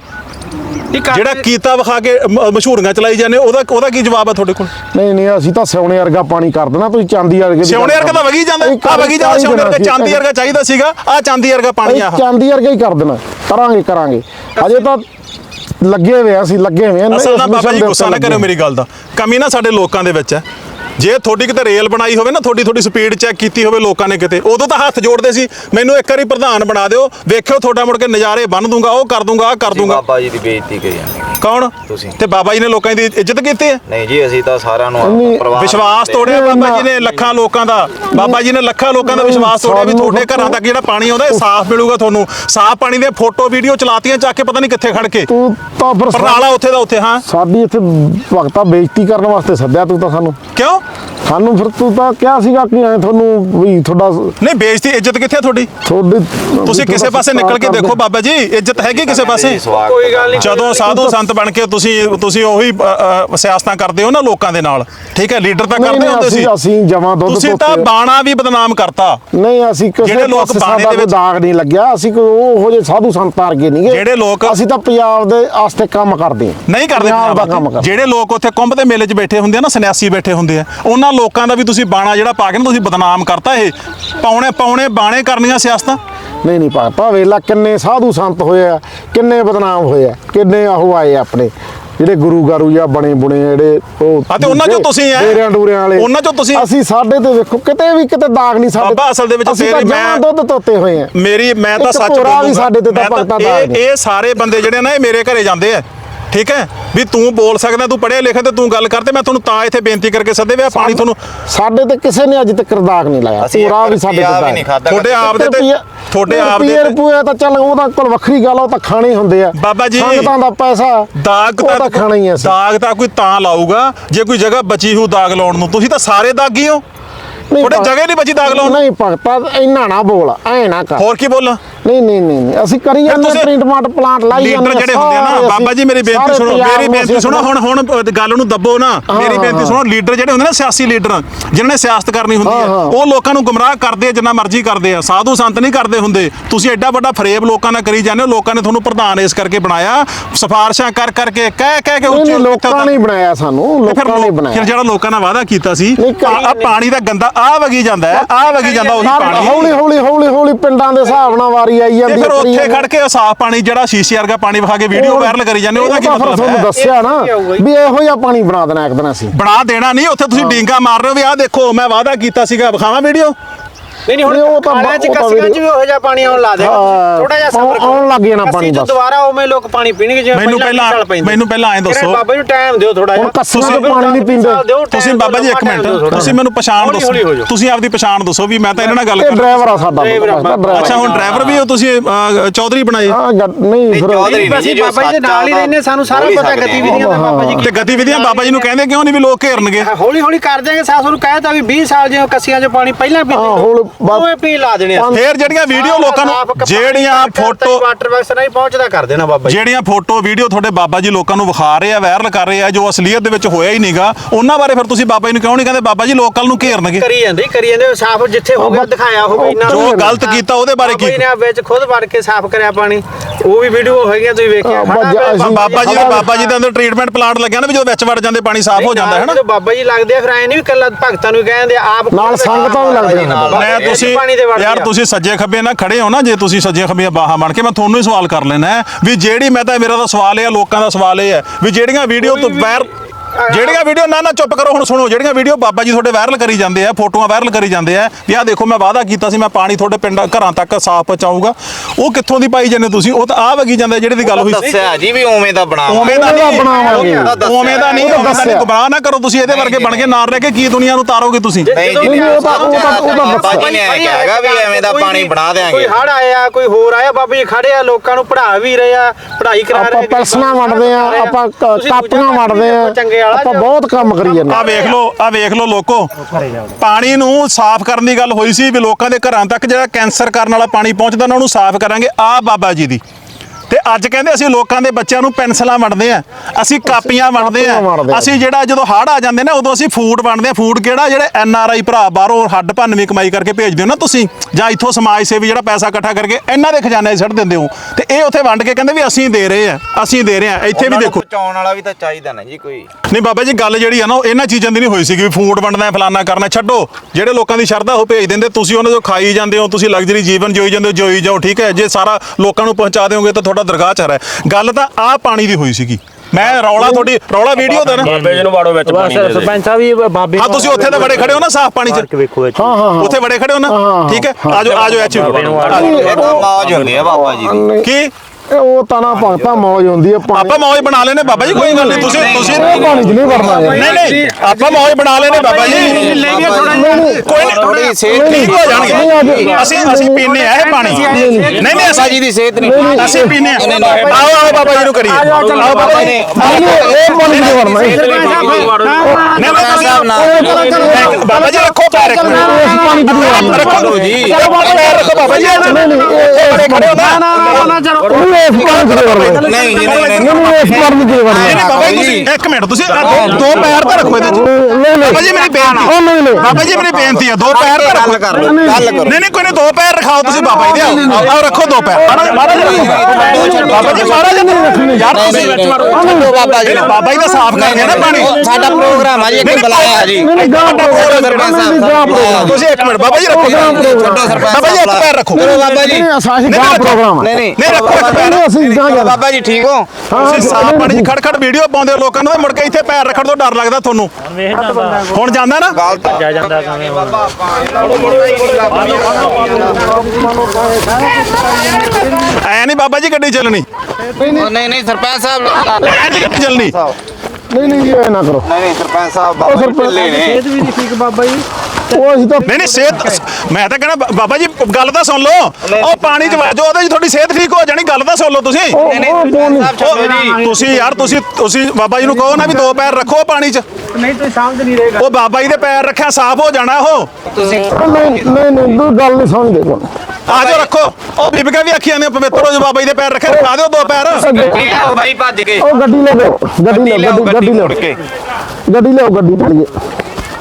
ਜਿਹੜਾ ਕੀਤਾ ਵਿਖਾ ਕੇ ਮਸ਼ਹੂਰੀਆਂ ਚਲਾਈ ਜਾਂਦੇ ਉਹਦਾ ਉਹਦਾ ਕੀ ਜਵਾਬ ਹੈ ਤੁਹਾਡੇ ਕੋਲ? ਨਹੀਂ ਨਹੀਂ ਅਸੀਂ ਤਾਂ ਸਿਉਣੇ ਵਰਗਾ ਪਾਣੀ ਕਰ ਦੇਣਾ ਤੁਸੀਂ ਚਾਂਦੀ ਵਰਗੇ ਦੀ ਗੱਲ ਵਰਗਾ ਤਾਂ ਵਗੀ ਜਾਂਦਾ ਆ ਵਗੀ ਜਾਂਦਾ ਸਿਉਣੇ ਵਰਗਾ ਚਾਂਦੀ। ਵਰਗਾ ਚਾਹੀਦਾ ਸੀਗਾ ਆ ਚਾਂਦੀ ਵਰਗਾ ਪਾਣੀ ਆ। ਚਾਂਦੀ ਵਰਗਾ ਹੀ ਕਰ ਦੇਣਾ ਕਰਾਂਗੇ ਕਰਾਂਗੇ। ਅਜੇ ਤਾਂ ਲੱਗੇ ਹੋਏ ਆ ਅਸੀਂ ਲੱਗੇ ਹੋਏ ਆ ਨਹੀਂ, ਅਸਲ ਨਾ ਅਸੀਂ ਬਾਬਾ ਜੀ ਦੇ ਗੁੱਸਾ ਨਾ ਕਰਿਓ ਮੇਰੀ ਗੱਲ ਦਾ। ਕਮੀ ਨਾ ਸਾਡੇ ਲੋਕਾਂ ਦੇ ਵਿੱਚ ਹੈ। ਜੇ ਤੁਹਾਡੀ ਕਿਤੇ ਰੇਲ ਬਣਾਈ ਹੋਵੇ ਨਾ ਤੁਹਾਡੀ ਤੁਹਾਡੀ ਸਪੀਡ ਚੈੱਕ ਕੀਤੀ ਹੋਵੇ ਲੋਕਾਂ ਨੇ ਕਿਤੇ ਉਦੋਂ ਤਾਂ ਹੱਥ ਜੋੜਦੇ ਸੀ। ਮੈਨੂੰ ਇੱਕ ਵਾਰੀ ਪ੍ਰਧਾਨ ਬਣਾ ਦਿਓ ਵੇਖਿਓ ਤੁਹਾਡਾ ਮੁੜ ਕੇ ਨਜ਼ਾਰੇ ਬੰਨ ਦੂੰਗਾ ਉਹ ਕਰ ਦੂੰਗਾ ਆ ਕਰ ਦੂੰਗਾ। ਬਾਬਾ ਜੀ ਦੀ ਬੇਇੱਜ਼ਤੀ ਕਰੀ ਜਾਂਦੇ ਨੇ। ਕੌਣ? ਤੁਸੀਂ। ਤੇ ਬਾਬਾ ਜੀ ਨੇ ਲੋਕਾਂ ਦੀ ਇੱਜ਼ਤ ਕੀਤੀ ਹੈ? ਨਹੀਂ ਜੀ ਅਸੀਂ ਤਾਂ ਸਾਰਿਆਂ ਨੂੰ ਨਹੀਂ, ਆਪਣਾ ਪਰਿਵਾਰ ਵਿਸ਼ਵਾਸ ਤੋੜਿਆ ਬਾਬਾ ਜੀ ਨਾ। ਲੱਖਾਂ ਲੋਕਾਂ ਦਾ। ਬਾਬਾ ਜੀ ਨੇ ਲੱਖਾਂ ਲੋਕਾਂ ਦਾ ਵਿਸ਼ਵਾਸ ਤੋੜਿਆ ਵੀ ਤੁਹਾਡੇ ਘਰਾਂ ਤੱਕ ਜਿਹੜਾ ਪਾਣੀ ਆਉਂਦਾ ਇਹ ਸਾਫ਼ ਮਿਲੂਗਾ ਤੁਹਾਨੂੰ। ਸਾਫ਼ ਪਾਣੀ ਦੇ ਫੋਟੋ ਵੀਡੀਓ ਚਲਾਤੀਆਂ ਚੱਕ ਕੇ ਪਤਾ ਨਹੀਂ ਕਿੱਥੇ ਖੜ ਕੇ। ਤੂੰ ਤਾਂ ਫਿਰ ਸਾ- ਪਰਨਾਲਾ ਉੱਥੇ ਦਾ ਉੱਥੇ ਹਾਂ। ਸਾਡੀ ਇੱਥੇ ਵਕਤਾ ਬੇਇੱਜ਼ਤੀ ਕਰਨ ਵਾਸਤੇ ਸੱਦਿਆ ਤੂੰ ਤਾਂ ਸਾਨੂੰ। ਕਿਉਂ? ਸਾਨੂੰ ਫਿਰ ਤੂੰ ਤਾਂ ਕਿਹਾ ਸੀਗਾ ਕਿ ਐ ਤੁਹਾਨੂੰ ਵੀ ਤੁਹਾਡਾ ਨਹੀਂ ਬੇਇੱਜ਼ਤੀ ਇੱਜ਼ਤ ਕਿੱਥੇ ਆ ਤੁਹਾਡੀ? ਤੁਹਾਡੀ ਤੁਸੀਂ ਕਿਸੇ ਪਾਸੇ ਨਿਕਲ ਕੇ ਦੇਖੋ ਬਾਬਾ ਜੀ ਇੱਜ਼ਤ ਹੈਗੀ ਕਿਸੇ ਪਾਸੇ? ਕੋਈ ਗੱਲ ਨਹੀਂ। ਜਦੋਂ ਸਾਧੂ ਸੰਤ ਬਣ ਕੇ ਤੁਸੀਂ ਤੁਸੀਂ ਉਹੀ ਅ, ਅ, ਸਿਆਸਤਾਂ ਕਰਦੇ ਹੋ ਨਾ ਲੋਕਾਂ ਦੇ ਨਾਲ ਠੀਕ ਹੈ? ਲੀਡਰ ਤਾਂ ਕਰਦੇ ਹੁੰਦੇ ਸੀ। ਅਸੀਂ- ਅਸੀਂ ਜਮਾਂ ਦੁੱਧ ਤੁਸੀਂ ਤਾਂ ਧੋਤੇ। ਬਾਣਾ ਵੀ ਬਦਨਾਮ ਕਰਤਾ। ਨਹੀਂ ਅਸੀਂ ਕਿਸੇ ਜਿਹੜੇ ਲੋਕ ਪਾਸੇ ਬਾਣੇ ਸਾਡਾ ਦੇ ਕੋਈ ਵਿੱਚ- ਦਾਗ ਨਹੀਂ ਲੱਗਿਆ। ਅਸੀਂ ਕੋਈ ਉਹ ਜਿਹੇ ਸਾਧੂ ਸੰਤ ਵਰਗੇ ਨਹੀਂਗੇ ਜਿਹੜੇ ਲੋਕ- ਅਸੀਂ ਤਾਂ ਪੰਜਾਬ ਦੇ ਵਾਸਤੇ ਕੰਮ ਕਰਦੇ ਹਾਂ। ਨਹੀਂ ਕਰਦੇ ਪੰਜਾਬ ਦਾ ਪੰਜਾਬ ਕੰਮ। ਕਰਦੇ ਜਿਹੜੇ ਲੋਕ ਉੱਥੇ ਕੁੰਭ ਦੇ ਮੇਲੇ 'ਚ ਬੈਠੇ ਹੁੰਦੇ ਆ ਨਾ ਸੰਨਿਆਸੀ ਬੈਠੇ ਹੁੰਦੇ ਆ ਉਹਨਾਂ ਲੋਕਾਂ ਦਾ ਵੀ ਤੁਸੀਂ ਬਾਣਾ ਜਿਹੜਾ ਪਾ ਕੇ ਨਾ ਤੁਸੀਂ ਬਦਨਾਮ ਕਰਤਾ ਇਹ ਪੌਣੇ ਪੌਣੇ ਬਾਣੇ ਕਰਨੀਆਂ ਸਿਆਸਤਾਂ ਨਹੀਂ ਨਹੀਂ ਭਗਤਾ ਵੇਲਾ ਕਿੰਨੇ ਸਾਧੂ ਸੰਤ ਹੋਏ ਆ ਕਿੰਨੇ ਬਦਨਾਮ ਹੋਏ ਆ ਕਿੰਨੇ ਉਹ ਆਏ ਆ ਆਪਣੇ ਜਿਹੜੇ ਗੁਰੂ ਗਾਰੂ ਜਾਂ ਬਣੇ ਬੁਣੇ ਜਿਹੜੇ ਉਹ ਹਾਂ ਤੇ ਉਹਨਾਂ ਚੋਂ ਤੁਸੀਂ ਐ। ਡੇਰਿਆਂ ਡੂਰਿਆਂ ਵਾਲੇ ਉਹਨਾਂ ਚੋਂ ਤੁਸੀਂ- ਅਸੀਂ ਸਾਡੇ ਤੇ ਵੇਖੋ ਕਿਤੇ ਵੀ ਕਿਤੇ ਦਾਗ ਨਹੀਂ ਸਾਡੇ ਬਾਬਾ, ਅਸਲ ਦੇ ਵਿੱਚ ਜਮਾਂ ਮੈਂ- ਦੁੱਧ ਤੋਤੇ ਹੋਏ ਆ ਮੇਰੀ ਮੈਂ ਤਾਂ ਸੱਚ ਵੀ ਬੋਲੂੰਗਾ। ਸਾਡੇ ਤੇ ਤਾਂ ਮੈਂ ਭਗਤਾਂ ਦਾ ਇਹ ਨਹੀਂ। ਇਹ ਸਾਰੇ ਬੰਦੇ ਜਿਹੜੇ ਨਾ ਇਹ ਮੇਰੇ ਘਰੇ ਜਾਂਦੇ ਆ ਠੀਕ ਹੈ? ਵੀ ਤੂੰ ਬੋਲ ਸਕਦਾ ਤੂੰ ਪੜ੍ਹਿਆ ਲਿਖਿਆ ਤੇ ਤੂੰ ਗੱਲ ਕਰ ਤੇ ਮੈਂ ਤੁਹਾਨੂੰ ਤਾਂ ਇੱਥੇ ਬੇਨਤੀ ਕਰਕੇ ਸੱਦੇ ਵੇ ਪਾਣੀ ਤੁਹਾਨੂੰ ਸਾਡੇ ਤੇ ਕਿਸੇ ਨੇ ਅੱਜ ਤੱਕ ਦਾਗ ਨਹੀਂ ਲਾਇਆ। ਅਸੀਂ ਪੂਰਾ ਵੀ ਸਾਡੇ ਤੇ ਨਹੀਂ ਖਾਦਾ ਤੁਹਾਡੇ ਆਪ ਦੇ ਤੇ ਤੁਹਾਡੇ ਆਪ ਦੇ ਤੇ- ਰੁਪਏ ਤਾਂ ਚੱਲ ਉਹਦਾ ਕੋਲ ਵੱਖਰੀ ਗੱਲ ਉਹ ਤਾਂ ਖਾਣੇ ਹੁੰਦੇ ਆ। ਬਾਬਾ ਜੀ, ਸੰਗਤਾਂ ਦਾ ਪੈਸਾ ਦਾਗ ਤਾਂ ਖਾਣਾ ਹੀ ਆ ਅਸੀਂ। ਦਾਗ ਤਾਂ ਕੋਈ ਤਾਂ ਲਾਊਗਾ ਜੇ ਕੋਈ ਜਗ੍ਹਾ ਬਚੀ ਹੋ ਦਾਗ ਲਾਉਣ ਨੂੰ। ਤੁਸੀਂ ਤਾਂ ਸਾਰੇ ਦਾਗੀ ਹੋ। ਭਗ- ਜਗ੍ਹਾ ਨਹੀਂ ਬਚੀ ਦਾਗ ਲਾਉਣ ਨੂੰ। ਨਹੀਂ ਭਗਤਾ ਇੰਨਾ ਨਾ ਬੋਲ ਐ ਨਾ ਕਰ। ਹੋਰ ਕੀ ਬੋਲਾਂ? ਨਹੀਂ ਨਹੀਂ ਨਹੀਂ ਅਸੀਂ ਕਰੀ ਜਾਂਦੇ ਟ੍ਰੀਟਮੈਂਟ ਪਲਾਂਟ ਲਾਈ ਜਾਂਦੇ ਲੀਡਰ ਜਿਹੜੇ ਹੁੰਦੇ ਆ ਨਾ ਬਾਬਾ ਜੀ ਮੇਰੀ ਬੇਨਤੀ ਸੁਣੋ ਮੇਰੀ ਬੇਨਤੀ ਸੁਣੋ ਹੁਣ ਹੁਣ ਗੱਲ ਨੂੰ ਦੱਬੋ ਨਾ। ਮੇਰੀ ਬੇਨਤੀ। ਸੁਣੋ ਲੀਡਰ ਜਿਹੜੇ ਹੁੰਦੇ ਨਾ ਸਿਆਸੀ ਲੀਡਰ ਜਿਨ੍ਹਾਂ ਨੇ ਸਿਆਸਤ ਕਰਨੀ ਹੁੰਦੀ ਹਾਂ। ਉਹ ਲੋਕਾਂ ਨੂੰ ਗੁੰਮਰਾਹ ਕਰਦੇ ਜਿੰਨਾ ਮਰਜ਼ੀ ਕਰਦੇ ਆ। ਸਾਧੂ ਸੰਤ ਨਹੀਂ ਕਰਦੇ ਹੁੰਦੇ। ਤੁਸੀਂ ਐਡਾ ਵੱਡਾ ਫਰੇਬ ਲੋਕਾਂ ਨਾਲ ਕਰੀ ਜਾਂਦੇ ਹੋ ਲੋਕਾਂ ਨੇ ਤੁਹਾਨੂੰ ਪ੍ਰਧਾਨ ਇਸ ਕਰਕੇ ਬਣਾਇਆ। ਸਿਫਾਰਿਸ਼ਾਂ ਕਰ ਕਰਕੇ ਕਹਿ ਕਹਿ ਕੇ ਉੱਚੇ ਲੋਕਾਂ ਨੇ ਬਣਾਇਆ ਸਾਨੂੰ ਲੋਕਾਂ ਨੇ ਬਣਾਇਆ। ਜਿਹੜਾ ਲੋਕਾਂ ਨਾਲ ਵਾਅਦਾ ਕੀਤਾ ਸੀ ਆ ਪਾਣੀ ਦਾ ਗੰਦਾ ਆ ਵਗੀ ਜਾਂਦਾ ਆ ਵਗੀ ਜਾਂਦਾ ਉਹੀ ਪਾਣੀ। ਹੌਲੀ ਹੌਲੀ ਹੌਲੀ ਹੌਲੀ ਪਿੰਡਾਂ ਦੇ ਹਿਸਾਬ ਨਾਲ ਵਾਰੀ ਆਈ ਤੇ ਜਾਂਦੀ ਫਿਰ ਹੈ, ਕਰੀ ਉੱਥੇ। ਖੜ ਕੇ ਉਹ ਸਾਫ਼ ਪਾਣੀ ਜਿਹੜਾ ਸ਼ੀਸ਼ੇ ਵਰਗਾ ਪਾਣੀ ਵਿਖਾ ਕੇ ਵੀਡੀਓ ਵਾਇਰਲ ਕਰੀ ਜਾਂਦੇ ਉਹਦਾ ਕੀ ਮਤਲਬ ਤੁਹਾਨੂੰ ਹੈ? ਦੱਸਿਆ ਨਾ ਵੀ ਇਹੋ ਜਿਹਾ ਪਾਣੀ ਬਣਾ ਦੇਣਾ ਇੱਕ ਦਿਨ ਅਸੀਂ। ਬਣਾ ਦੇਣਾ ਨਹੀਂ ਉੱਥੇ ਤੁਸੀਂ ਡੀਂਗਾ ਮਾਰ ਰਹੇ ਹੋ ਵੀ ਆਹ ਦੇਖੋ ਮੈਂ ਵਾਅਦਾ ਕੀਤਾ ਸੀਗਾ ਵਿਖਾਵਾਂ ਵੀਡੀਓ? ਨਹੀਂ ਨਹੀਂ ਹੁਣ ਉਹ ਤਾਂ ਚ ਕਸੀਆਂ ਚ ਵੀ ਉਹੋ ਜਿਹਾ ਪਾਣੀ ਆਉਣ ਲਾ ਦੇ ਥੋੜਾ ਜਿਹਾ ਸਬਰ ਕਰੋ। ਆਉਣ ਲੱਗ ਜਾਣਾ ਪਾਣੀ ਬਸ। ਦੁਬਾਰਾ ਉਵੇਂ ਲੋਕ ਪਾਣੀ ਪੀਣਗੇ ਜਿਵੇਂ ਮੈਨੂੰ ਪਹਿਲਾਂ-। ਮੈਨੂੰ ਪਹਿਲਾਂ ਐਂ ਦੱਸੋ। ਬਾਬਾ ਜੀ ਟਾਈਮ ਦਿਓ ਥੋੜਾ ਹੁਣ ਕੱਸੀਆਂ ਤੋਂ ਪਾਣੀ ਨਹੀਂ ਪੀਂਦੇ। ਤੁਸੀਂ ਬਾਬਾ ਜੀ ਇੱਕ ਮਿੰਟ ਤੁਸੀਂ ਮੈਨੂੰ ਪਛਾਣ ਦੱਸੋ। ਤੁਸੀਂ ਆਪਦੀ ਪਛਾਣ ਦੱਸੋ ਵੀ ਮੈਂ ਤਾਂ ਇਹਨਾਂ ਨਾਲ ਗੱਲ ਕਰ ਡਰਾਈਵਰ ਆ ਸਾਡਾ ਅੱਛਾ ਹੁਣ ਡਰਾਈਵਰ ਵੀ ਹੋ ਤੁਸੀਂ ਚੌਧਰੀ ਬਣਾਏ ਹਾਂ ਨਹੀਂ ਫਿਰ ਚੌਧਰੀ ਅਸੀਂ ਬਾਬਾ ਜੀ ਦੇ ਨਾਲ ਹੀ ਰਹਿੰਦੇ ਸਾਨੂੰ ਸਾਰਾ ਪਤਾ ਗਤੀਵਿਧੀਆਂ ਦਾ ਬਾਬਾ ਜੀ ਤੇ ਗਤੀਵਿਧੀਆਂ ਬਾਬਾ ਜੀ ਨੂੰ ਕਹਿੰਦੇ ਕਿਉਂ ਨਹੀਂ ਵੀ ਲੋਕ ਘੇਰਨਗੇ ਹੌਲੀ ਹੌਲੀ ਕਰ ਦਿਆਂਗੇ ਸਾਸ ਨੂੰ ਕਹਿਤਾ ਵੀ 20 ਸਾਲ ਜਿਵੇਂ ਕੱਸੀਆਂ 'ਚ ਪਾਣੀ ਪਹਿਲਾਂ ਪੀਂਦੇ ਹਾਂ, ਹੌਲੀ ਬਸ- ਉਵੇਂ ਪੀ ਲਾ ਦੇਣੇ ਆ। ਫੇਰ ਜਿਹੜੀਆਂ ਵੀਡੀਓ ਲੋਕਾਂ ਨੂੰ ਸਾਫ਼ ਕੱਪੜੇ ਜਿਹੜੀਆਂ ਕਰਕੇ ਫੋਟੋ ਵਾਟਰ ਬਾਕਸ ਨਹੀਂ ਪਹੁੰਚਦਾ ਕਰ ਦੇਣਾ ਬਾਬਾ ਜੀ ਜਿਹੜੀਆਂ ਫੋਟੋ ਵੀਡੀਓ ਤੁਹਾਡੇ ਬਾਬਾ ਜੀ ਲੋਕਾਂ ਨੂੰ ਵਿਖਾ ਰਹੇ ਆ ਵਾਇਰਲ ਕਰ ਰਹੇ ਆ ਜੋ ਅਸਲੀਅਤ ਦੇ ਵਿੱਚ ਹੋਇਆ ਹੀ ਨਹੀਂਗਾ ਉਹਨਾਂ ਬਾਰੇ ਫਿਰ ਤੁਸੀਂ ਬਾਬਾ ਜੀ ਨੂੰ ਕਿਉਂ ਨਹੀਂ ਕਹਿੰਦੇ ਬਾਬਾ ਜੀ ਲੋਕਾਂ ਨੂੰ ਘੇਰਨਗੇ ਕਰੀ ਜਾਂਦੇ ਕਰੀ ਜਾਂਦੇ ਸਾਫ਼ ਜਿੱਥੇ ਹੋ ਗਿਆ ਦਿਖਾਇਆ ਹੋਵੇ ਇੰਨਾ ਜੋ ਗਲਤ ਕੀਤਾ ਉਹਦੇ ਬਾਰੇ ਕੀ ਬਾਬਾ ਜੀ ਨੇ ਵਿੱਚ ਖੁਦ ਵੜ ਕੇ ਸਾਫ਼ ਕਰਿਆ ਪਾਣੀ ਉਹ ਵੀ ਵੀਡੀਓ ਹੈਗੀਆਂ ਤੁਸੀਂ ਵੇਖਿਆ? ਬਾਬਾ ਜੀ- ਬਾਬਾ ਜੀ ਦੇ ਬਾਬਾ- ਬਾਬਾ ਜੀ ਦੇ ਅੰਦਰ ਟ੍ਰੀਟਮੈਂਟ ਪਲਾਂਟ ਲੱਗਿਆ ਨਾ ਵੀ ਜਦੋਂ ਵਿੱਚ ਵੜ ਜਾਂਦੇ ਪਾਣੀ ਸਾਫ਼ ਹੋ ਜਾਂਦਾ ਹੈ ਨਾ ਬਾਬਾ ਜੀ ਲੱਗਦੇ ਆ ਫਿਰ ਐ ਨਹੀਂ ਵੀ ਕੱਲਾ ਭਗਤਾਂ ਨੂੰ ਕਹਿੰਦੇ ਆਪ ਨਾਲ ਸੰਗਤਾਂ ਵੀ ਲੱਗਦੀਆਂ ਨੇ। ਜੀ ਤੁਸੀਂ ਯਾਰ। ਤੁਸੀਂ ਸੱਜੇ ਖੱਬੇ ਨਾਲ ਖੜੇ ਹੋ ਨਾ ਜੇ ਤੁਸੀਂ ਸੱਜੇ ਖੱਬੇ ਬਾਹਾਂ ਬਣ ਕੇ ਮੈਂ ਤੁਹਾਨੂੰ ਹੀ ਸਵਾਲ ਕਰ ਲੈਣਾ ਵੀ ਜਿਹੜੀ ਮੈਂ ਤਾਂ ਮੇਰਾ ਤਾਂ ਸਵਾਲ ਇਹ ਆ ਲੋਕਾਂ ਦਾ ਸਵਾਲ ਇਹ ਹੈ ਵੀ ਜਿਹੜੀਆਂ ਵੀਡੀਓ ਤੋਂ ਵਾਇਰ ਜਿਹੜੀਆਂ ਵੀਡੀਓ ਨਾ ਨਾ ਚੁੱਪ ਕਰੋ ਹੁਣ ਸੁਣੋ ਜਿਹੜੀਆਂ ਵੀਡੀਓ ਬਾਬਾ ਜੀ ਤੁਹਾਡੇ ਵਾਇਰਲ ਕਰੀ ਜਾਂਦੇ ਆ ਫੋਟੋਆਂ ਵਾਇਰਲ ਕਰੀ ਜਾਂਦੇ ਆ ਵੀ ਆਹ ਦੇਖੋ ਮੈਂ ਵਾਅਦਾ ਕੀਤਾ ਸੀ ਮੈਂ ਪਾਣੀ ਤੁਹਾਡੇ ਪਿੰਡਾਂ ਘਰਾਂ ਤੱਕ ਸਾਫ਼ ਪਹੁੰਚਾਊਗਾ। ਉਹ ਕਿੱਥੋਂ ਦੀ ਪਾਈ ਜਾਂਦੇ ਤੁਸੀਂ? ਉਹ ਤਾਂ ਆ ਵਗੀ ਜਾਂਦਾ ਜਿਹੜੇ ਦੀ ਗੱਲ ਹੋਈ ਸੀ। ਦੱਸਿਆ ਜੀ ਵੀ ਉਵੇਂ ਦਾ ਬਣਾ ਉਵੇਂ ਦਾ ਨਹੀਂ ਬਣਾਵਾਂਗੇ। ਉਵੇਂ ਦਾ ਨਹੀਂ ਉਵੇਂ ਦਾ ਨਹੀਂ। ਗੁਬਾਹ ਨਾ ਕਰੋ ਤੁਸੀਂ ਇਹਦੇ ਵਰਗੇ ਬਣ ਕੇ ਨਾਲ ਰਹਿ ਕੇ ਕੀ ਦੁਨੀਆ ਨੂੰ ਤਾਰੋਗੇ ਤੁਸੀਂ? ਨਹੀਂ ਜੀ ਨਹੀਂ, ਉਹ ਤਾਂ- ਉਹ ਤਾਂ- ਉਹ ਤਾਂ ਬਾਬਾ ਜੀ ਨੇ ਐਂ ਕਿਹਾ ਹੈਗਾ ਵੀ ਐਵੇਂ ਦਾ ਪਾਣੀ ਬਣਾ ਕੋਈ ਦੇਾਂਗੇ ਹੜ ਆਇਆ ਕੋਈ ਹੋਰ ਆਇਆ ਬਾਬਾ ਜੀ ਖੜੇ ਆ ਲੋਕਾਂ ਨੂੰ ਪੜ੍ਹਾ ਵੀ ਰਹੇ ਆ ਪੜ੍ਹਾਈ ਕਰਾ ਰਹੇ ਆਪਾਂ ਪੈਲਸਣਾ ਵੰਡਦੇ ਆ ਆਪਾਂ ਕ- ਕਾਪੀਆਂ ਵੰਡਦੇ ਆ। ਚੰਗੇ ਵਾਲਾ ਆਪਾਂ ਬਹੁਤ ਕੰਮ ਕਰੀ ਜਾਂਦੇ ਆ ਵੇਖ ਲਓ ਆ ਵੇਖ ਲਓ ਲੋਕੋ। ਪਾਣੀ ਨੂੰ ਸਾਫ਼ ਕਰਨ ਦੀ ਗੱਲ ਹੋਈ ਸੀ ਵੀ ਲੋਕਾਂ ਦੇ ਘਰਾਂ ਤੱਕ ਜਿਹੜਾ ਕੈਂਸਰ ਕਰਨ ਵਾਲਾ ਪਾਣੀ ਪਹੁੰਚਦਾ ਉਹਨਾਂ ਨੂੰ ਸਾਫ਼ ਕਰਾਂਗੇ। ਆ ਬਾਬਾ ਜੀ ਦੀ। ਤੇ ਅੱਜ ਕਹਿੰਦੇ ਅਸੀਂ ਲੋਕਾਂ ਦੇ ਬੱਚਿਆਂ ਨੂੰ ਪੈਨਸਲਾਂ ਵੰਡਦੇ ਆ ਅਸੀਂ ਕਾਪੀਆਂ ਵੰਡਦੇ ਆ। ਅਸੀਂ ਜਿਹੜਾ ਜਦੋਂ ਹੜ੍ਹ ਆ ਜਾਂਦੇ ਨੇ ਉਦੋਂ ਅਸੀਂ ਫੂਡ ਵੰਡਦੇ ਆ। ਫੂਡ ਕਿਹੜਾ ਜਿਹੜੇ ਐਨ ਆਰ ਆਈ ਭਰਾ ਬਾਹਰੋਂ ਹੱਡ ਭੰਨਵੀਂ ਕਮਾਈ ਕਰਕੇ ਭੇਜਦੇ ਹੋ ਨਾ ਤੁਸੀਂ ਜਾਂ ਇੱਥੋਂ ਸਮਾਜ ਸੇਵੀ ਜਿਹੜਾ ਪੈਸਾ ਇਕੱਠਾ ਕਰਕੇ ਇਹਨਾਂ ਦੇ ਖਜ਼ਾਨੇ 'ਚ ਸੁੱਟ ਦਿੰਦੇ ਹੋ। ਤੇ ਇਹ ਉੱਥੇ ਵੰਡ ਕੇ ਕਹਿੰਦੇ ਵੀ ਅਸੀਂ ਦੇ ਰਹੇ ਆ ਅਸੀਂ ਦੇ ਰਹੇ ਆ। ਇੱਥੇ ਵੀ ਦੇਖੋ। ਪਹੁੰਚਾਉਣ ਵਾਲਾ ਵੀ ਤਾਂ ਚਾਹੀਦਾ ਨਾ ਜੀ ਕੋਈ। ਨਹੀਂ ਬਾਬਾ ਜੀ ਗੱਲ ਜਿਹੜੀ ਆ ਨਾ ਉਹ ਇਹਨਾਂ ਚੀਜ਼ਾਂ ਦੀ ਨਹੀਂ ਹੋਈ ਸੀਗੀ ਵੀ ਫੂਡ ਵੰਡਣਾ ਫਲਾਨਾ ਕਰਨਾ। ਛੱਡੋ ਜਿਹੜੇ ਲੋਕਾਂ ਦੀ ਸ਼ਰਧਾ ਉਹ ਭੇਜ ਦਿੰਦੇ। ਤੁਸੀਂ ਉਹਨਾਂ ਤੋਂ ਖਾਈ ਜਾਂਦੇ ਹੋ ਤੁਸੀਂ ਲਗਜ਼ਰੀ ਜੀਵਨ ਜਿਉਈ ਜਾਂਦੇ ਹੋ ਜਿਉਈ ਜਾਓ ਠੀਕ ਹੈ? ਜੇ ਸਾਰਾ ਲੋਕਾਂ ਨੂੰ ਪਹੁੰਚਾ ਦਿਓਗੇ ਤਾਂ ਤੁਹਾਡਾ ਦਰਗਾਹ ਚ ਹੈ। ਗੱਲ ਤਾਂ ਆਹ ਪਾਣੀ ਦੀ ਹੋਈ ਸੀਗੀ। ਮੈਂ ਰੌਲਾ ਤੁਹਾਡੀ ਰੌਲਾ ਵੀਡੀਓ ਦਾ ਨਾ। ਬਾਬੇ ਜੀ ਨੂੰ ਵਾੜੋ ਵਿੱਚ ਪਾਣੀ ਦੇ ਸਰਪੰਚ ਸਾਹਿਬ ਵੀ ਬਾਬੇ ਹਾਂ ਤੁਸੀਂ ਉੱਥੇ ਤਾਂ ਬੜੇ ਖੜੇ ਹੋ ਨਾ ਸਾਫ਼ ਪਾਣੀ ਚ। ਵੇਖੋ ਵਿੱਚ ਹਾਂ ਹਾਂ ਉੱਥੇ ਬੜੇ ਖੜੇ ਹੋ ਨਾ। ਠੀਕ ਹੈ ਆਜੋ ਆਜੋ ਐਚ ਬਾਬੇ ਨੂੰ ਇਹ ਤਾਂ ਮੌਜ ਹੁੰਦੀ ਆ ਬਾਬਾ ਜੀ ਦੀ। ਕੀ? ਇਹ ਉਹ ਤਾਂ ਨਾ ਭਗਤਾ ਮੌਜ ਹੁੰਦੀ ਹੈ ਪਾਣੀ ਆਪਾਂ ਮੌਜ ਬਣਾ ਲੈਨੇ ਬਾਬਾ ਜੀ ਕੋਈ ਗੱਲ ਨਹੀਂ ਤੁਸੀਂ ਤੁਸੀਂ ਇਹ ਪਾਣੀ 'ਚ ਨਹੀਂ ਵੜਨਾ ਯਾਰ ਨਹੀਂ ਨਹੀਂ ਆਪਾਂ ਮੌਜ ਬਣਾ ਲੈਨੇ ਬਾਬਾ ਜੀ ਲੈ ਗਿਆ ਥੋੜਾ ਕੋਈ ਨਹੀਂ ਥੋੜੀ ਸਿਹਤ ਠੀਕ ਹੋ ਜਾਣਗੇ ਅਸੀਂ ਅਸੀਂ ਪੀਨੇ ਆ ਇਹ ਪਾਣੀ ਨਹੀਂ ਨਹੀਂ ਅਸੀਂ ਜੀ ਦੀ ਸਿਹਤ ਨਹੀਂ ਅਸੀਂ ਪੀਨੇ ਆ ਆਓ ਆਓ ਬਾਬਾ ਜੀ ਨੂੰ ਕਰੀਏ ਆਓ ਬਾਬਾ ਜੀ ਇਹ ਪਾਣੀ ਨਹੀਂ ਵੜਨਾ। ਨਹੀਂ ਨਹੀਂ ਤੁਸੀਂ ਬਾਬਾ ਜੀ ਰੱਖੋ ਪੈਰ ਇਸ ਪਾਣੀ ਵੜਨਾ ਰੱਖੋ ਜੀ ਚਲੋ ਬਾਬਾ ਪੈਰ ਰੱਖੋ ਬਾਬਾ ਜੀ ਨਹੀਂ ਨਹੀਂ ਇਹ ਖੜੇ ਹੋ ਨਾ ਨਾ ਚਲੋ ਨਹੀਂ ਇਸ ਨਹੀਂ ਨਹੀਂ ਨਹੀਂ ਨਹੀਂ ਨਹੀਂ ਇਸ ਨਹੀਂ ਨਹੀਂ ਨਹੀਂ ਬਾਬਾ ਜੀ ਤੁਸੀਂ ਇੱਕ ਮਿੰਟ ਤੁਸੀਂ ਆਹ ਦੋ- ਦੋ ਪੈਰ ਤਾਂ ਰੱਖੋ ਇਹਦੇ ਚ ਨਹੀਂ ਨਹੀਂ ਬਾਬਾ ਜੀ ਮੇਰੀ ਬੇਨਤੀ ਉਹ ਨਹੀਂ ਨਹੀਂ ਬਾਬਾ ਜੀ ਮੇਰੀ ਬੇਨਤੀ ਹੈ ਦੋ ਪੈਰ ਤਾਂ ਰੱਖੋ ਕਰ ਲਓ ਗੱਲ ਕਰੋ ਨਹੀਂ ਨਹੀਂ ਕੋਈ ਨਹੀਂ ਦੋ ਪੈਰ ਰਖਾਓ ਤੁਸੀਂ ਬਾਬਾ ਜੀ ਦੇ ਆਓ ਆਓ ਰੱਖੋ ਦੋ ਪੈਰ ਮਹਾਰਾਜ ਮਹਾਰਾਜ ਰੱਖੋ। ਬਾਬਾ ਜੀ ਮਹਾਰਾਜ ਨਹੀਂ ਰੱਖਣੀ ਯਾਰ ਤੁਸੀਂ ਬਾਬਾ ਜੀ ਇਹ ਬਾਬਾ ਜੀ ਦਾ ਸਾਫ਼ ਕਰਦੇ ਆ ਨਾ ਪਾਣੀ ਸਾਡਾ ਪ੍ਰੋਗਰਾਮ ਆ ਜੀ ਇੱਕ ਬੁਲਾਇਆ ਜੀ ਨਹੀਂ ਨਹੀਂ ਗਾਂ ਪ੍ਰੋਗਰਾਮ। ਨਹੀਂ ਪ੍ਰੋਗਰਾਮ ਤੁਸੀਂ ਇੱਕ ਮਿੰਟ ਬਾਬਾ ਜੀ ਰੱਖੋ ਸਰਪੰਚ ਬਾਬਾ ਜੀ ਇੱਕ ਪੈਰ ਰੱਖੋ ਚਲੋ ਬਾਬਾ ਜੀ ਨਹੀਂ ਅਸਾਂ ਗਾਂ ਪ੍ਰੋਗਰਾਮ ਨਹੀਂ ਨਹੀਂ ਨਹੀਂ ਰੱਖੋ ਇੱਕ ਪੈਰ ਨਹੀਂ ਅਸੀਂ ਗਾਂ ਜਾਣਾ ਬਾਬਾ ਜੀ ਠੀਕ ਹੋ? ਤੁਸੀਂ ਸਾਫ਼ ਪਾਣੀ 'ਚ ਖੜ ਖੜ ਵੀਡੀਓ ਪਾਉਂਦੇ ਹੋ ਲੋਕਾਂ ਨੂੰ ਮੁੜ ਕੇ ਇੱਥੇ ਪੈਰ ਰੱਖਣ ਤੋਂ ਡਰ ਲੱਗਦਾ ਤੁਹਾਨੂੰ। ਵੇਖ ਜਾਂਦਾ ਹੁਣ ਜਾਂਦਾ ਨਾ? ਗੱਲ ਜਾ ਜਾਂਦਾ ਕਿਵੇਂ ਹੁਣ ਐ ਨਹੀਂ ਬਾਬਾ ਜੀ ਗੱਡੀ ਚੱਲਣੀ। ਨਹੀਂ ਨਹੀਂ। ਸਰਪੰਚ ਸਾਹਿਬ। ਐ ਨਹੀਂ ਗੱਡੀ ਚੱਲਣੀ। ਨਹੀਂ ਨਹੀਂ ਜੀ ਇਹ ਨਾ ਕਰੋ। ਨਹੀਂ ਨਹੀਂ ਸਰਪੰਚ ਸਾਹਿਬ ਬਾਬਾ ਜੀ ਢਿੱਲੇ ਨੇ। ਵੀ ਨਹੀਂ ਠੀਕ ਬਾਬਾ ਜੀ। ਉਹ ਅਸੀਂ ਤਾਂ ਨਹੀਂ ਨਹੀਂ ਸਿਹਤ ਮੈਂ ਤਾਂ ਕਹਿੰਦਾ ਬਾਬਾ ਜੀ ਗੱਲ ਤਾਂ ਸੁਣ ਲਓ। ਉਹ ਪਾਣੀ 'ਚ ਵਾਜੋ ਉਹਦੇ 'ਚ ਤੁਹਾਡੀ ਸਿਹਤ ਠੀਕ ਹੋ ਜਾਣੀ ਗੱਲ ਤਾਂ ਸੁਣ ਲਓ ਤੁਸੀਂ। ਨਹੀਂ ਉਹ ਜੀ। ਤੁਸੀਂ ਯਾਰ ਤੁਸੀਂ ਤੁਸੀਂ ਬਾਬਾ ਜੀ ਨੂੰ ਕਹੋ ਨਾ ਵੀ ਦੋ ਪੈਰ ਰੱਖੋ ਪਾਣੀ 'ਚ। ਨਹੀਂ ਤੁਸੀਂ ਸਮਝ ਨਹੀਂ ਰਹੇਗਾ ਉਹ ਬਾਬਾ ਜੀ ਦੇ ਪੈਰ ਰੱਖਿਆ ਸਾਫ਼ ਹੋ ਜਾਣਾ ਉਹ। ਤੁਸੀਂ ਨਹੀਂ ਨਹੀਂ ਨਹੀਂ ਤੂੰ ਗੱਲ ਨਹੀਂ ਸਮਝਦੇ ਕੋਣ ਆ ਜਾਓ ਰੱਖੋ। ਉਹ ਬੀਬੀਆਂ ਵੀ ਆਖੀਆਂ ਨੇ ਪਵਿੱਤਰ ਹੋ ਜੋ ਬਾਬਾ ਜੀ ਦੇ ਪੈਰ ਰੱਖੇ ਰਖਾ ਦਿਓ ਦੋ ਪੈਰ। ਭਾਈ ਭੱਜ ਉਹ ਗੱਡੀ ਲੈ ਲਓ ਗੱਡੀ ਲੈ ਗੱਡੀ ਗੱਡੀ ਲਿਆਓ ਕੇ। ਗੱਡੀ ਲਿਆਓ ਗੱਡੀ ਚੜੀਏ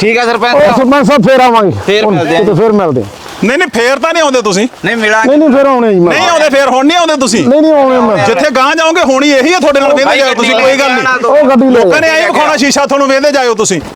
ਠੀਕ ਹੈ ਸਰਪੰਚ ਉਹ ਸਾਹਿਬ ਸਰਪੰਚ ਸਾਹਿਬ ਫੇਰ ਆਵਾਂਗੇ। ਫੇਰ ਹੁਣ ਮਿਲਦੇ ਆ। ਕਿਤੇ ਫੇਰ ਮਿਲਦੇ ਆ। ਨਹੀਂ ਨਹੀਂ ਫੇਰ ਤਾਂ ਨਹੀਂ ਆਉਂਦੇ ਤੁਸੀਂ। ਨਹੀਂ ਮਿਲਾਂਗੇ। ਨਹੀਂ ਨਹੀਂ ਫੇਰ ਆਉਣੇ ਜੀ ਮੈਂ ਨਹੀਂ ਆਉਂਦੇ ਫੇਰ ਹੁਣ ਨਹੀਂ ਆਉਂਦੇ ਤੁਸੀਂ। ਨਹੀਂ ਨਹੀਂ ਆਉਣੇ ਮੈਂ। ਜਿੱਥੇ ਗਾਂ ਜਾਓਗੇ ਹੋਣੀ ਇਹੀ ਹੈ ਤੁਹਾਡੇ ਨਾਲ ਵੇਂਦੇ ਜਾਓ ਤੁਸੀਂ ਕੋਈ ਗੱਲ ਨਹੀਂ। ਉਹ ਗੱਡੀ ਲੈ ਲੋਕਾਂ ਨੇ ਐਂ ਵਿਖਾਉਣਾ ਸ਼ੀਸ਼ਾ ਤੁਹਾਨੂੰ ਵੇਂਦੇ ਜਾਇਓ ਤੁਸੀਂ।